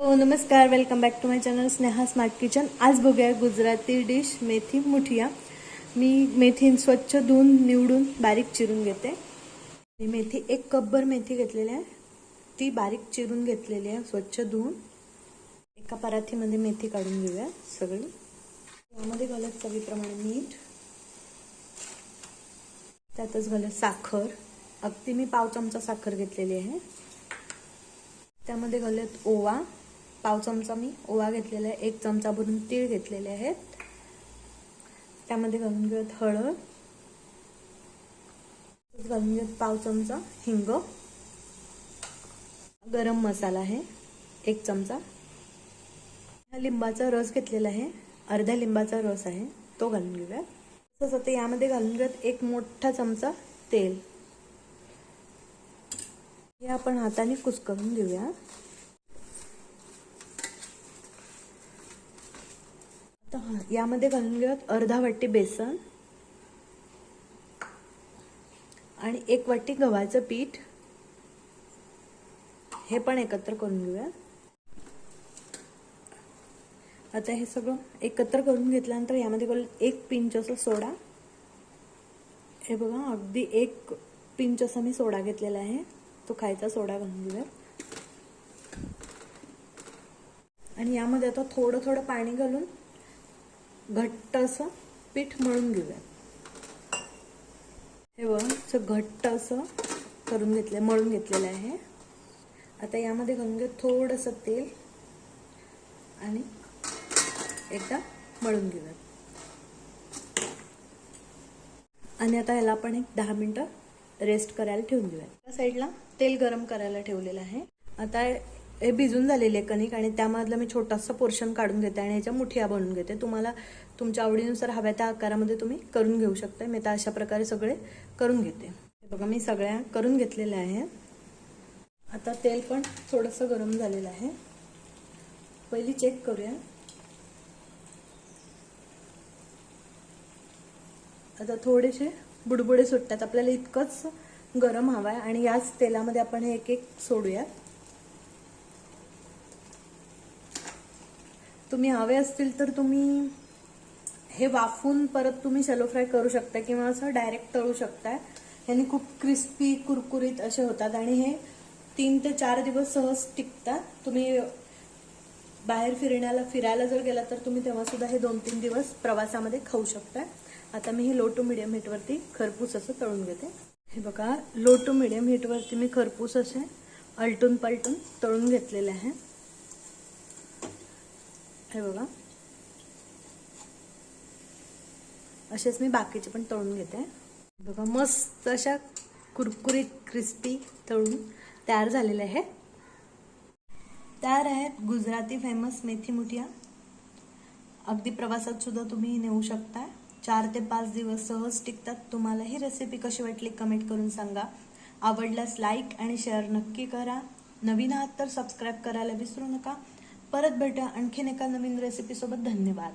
हो नमस्कार. Welcome back to my channel Sneha smart kitchen आज बघूया गुजराती डिश मेथी मुठिया. मी मेथी स्वच्छ धुवून निवडून बारीक चिरून घेते. मी मेथी एक कपभर मेथी घेतलेली आहे. ती बारीक चिरून घेतलेली आहे स्वच्छ धुवून. एका पराठीमध्ये मेथी काढून घेऊया सगळी. यामध्ये घालत चवीप्रमाणे मीठ. त्यातच घालत साखर. अगदी मी पाव चमचा साखर घेतलेली आहे. त्यामध्ये घालत ओवा. पाव चमचा मी ओवा घेतलेला आहे एक चमचा भरून तीळ घेतलेले आहेत. त्यामध्ये घालून घेऊयात हळद. घालून घेऊयात पाव चमचा हिंग. गरम मसाला आहे एक चमचा. हा लिंबाचा रस घेतलेला आहे अर्ध्या लिंबाचा रस आहे तो घालून घेऊयात. तसंच आता यामध्ये घालून घेऊयात एक मोठा चमचा तेल. हे आपण हाताने कुस्करून घेऊया यामध्ये घालून घेऊयात अर्धा वाटी बेसन आणि एक वाटी गव्हाचं पीठ. हे पण एकत्र करून घेऊया. आता हे सगळं एकत्र करून घेतल्यानंतर यामध्ये एक पिंच असं सोडा. हे बघा अगदी एक पिंच असा मी सोडा घेतलेला आहे. तो खायचा सोडा घालून घेऊया आणि यामध्ये आता थोडं थोडं पाणी घालून घट्ट असं पीठ मळून घेऊया. हे बघ घट्ट असं करून घेतलं मळून घेतलेलं आहे. आता यामध्ये घालून घेऊ थोडंसं तेल आणि एकदा मळून घेऊया. आणि आता याला आपण एक दहा मिनटं रेस्ट करायला ठेवून घेऊया. त्या साईडला तेल गरम करायला ठेवलेलं आहे. आता हे भिजून झालेले कणिक आणि त्यामधलं मी छोटासा पोर्शन काढून घेते आणि याच्या मुठिया बनवून घेते. तुम्हाला तुमच्या आवडीनुसार हव्या त्या आकारामध्ये तुम्ही करून घेऊ शकता मी तर अशा प्रकारे सगळे करून घेते. बघा मी सगळ्या करून घेतलेल्या आहे आता तेल पण थोडंसं गरम झालेलं आहे. पहिली चेक करूया. आता थोडेसे बुडबुडे सुटतात. आपल्याला इतकंच गरम हवा आहे आणि याच तेलामध्ये आपण हे एक एक सोडूयात. तुम्ही हवे असतील तर तुम्ही हे वाफून परत तुम्ही शॅलो फ्राय करू शकता किंवा असं डायरेक्ट तळू शकताय ह्याने खूप क्रिस्पी कुरकुरीत असे होतात आणि हे तीन ते चार दिवस सहज टिकतात. तुम्ही बाहेर फिरण्याला फिरायला जर गेला तर तुम्ही तेव्हा सुद्धा हे दोन तीन दिवस प्रवासामध्ये खाऊ शकताय आता मी हे लो टू मिडियम हीटवरती खरपूस असं तळून घेते. हे बघा लो टू मिडियम हीटवरती मी खरपूस असे अलटून पलटून तळून घेतलेले आहे. हे बघा. असेच मी बाकीचे पण तळून घेते. बघा मस्त अशा कुरकुरीत क्रिस्पी तळून तयार झालेले आहे तयार आहेत गुजराती फेमस मेथी मुठिया. अगदी प्रवासात सुद्धा तुम्ही नेऊ शकता चार ते पाच दिवस सहज टिकतात. तुम्हाला ही रेसिपी कशी वाटली कमेंट करून सांगा. आवडल्यास लाईक आणि शेअर नक्की करा. नवीन आहात तर सबस्क्राईब करायला विसरू नका. परत भेटा आणखीन एका नवीन रेसिपीसोबत धन्यवाद.